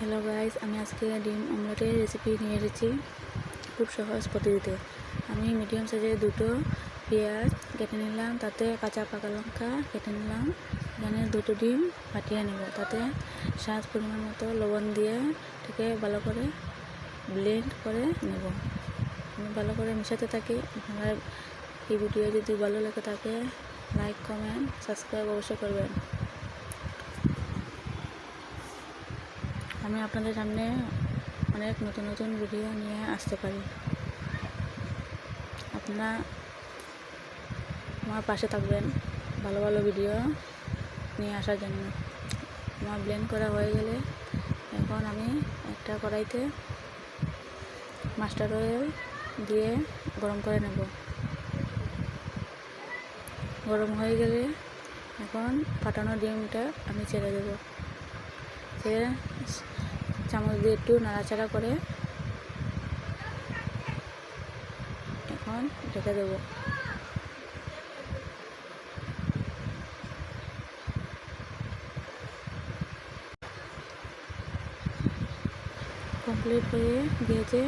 Hello guys আমি আজকে ডিম অমলেটের রেসিপি নিয়ে এসেছি। খুব সহজ পদ্ধতিতে। আমি মিডিয়াম সাইজের দুটো পেঁয়াজ কেটে নিলাম, তাতে কাঁচা পাকা লঙ্কা কেটে নিলাম। এখানে দুটো ডিম ফাটিয়ে নেব। তাতে স্বাদ পরিমাণ মতো লবণ দিয়ে থেকে ভালো করে ব্লেন্ড করে নেব। আমি ভালো করে মেশাতে থাকি। আমার এই ভিডিও যদি ভালো লেগে থাকে লাইক কমেন্ট সাবস্ক্রাইব অবশ্যই করবেন। আমি আপনাদের সামনে অনেক নতুন নতুন ভিডিও নিয়ে আসতে পারি। আপনারা আমার পাশে থাকবেন ভালো ভালো ভিডিও নিয়ে আসার জন্য। আমার ব্লেন্ড করা হয়ে গেলে এখন আমি একটা কড়াইতে মাস্টার অয়েল দিয়ে গরম করে নেব। গরম হয়ে গেলে এখন ফাটানো ডিমটা আমি ছেড়ে দেবো। ছেড়ে চামচ দিয়ে একটু নাড়াচাড়া করে এখন ঢেকে দেবো। কমপ্লিট হয়ে গিয়েছে।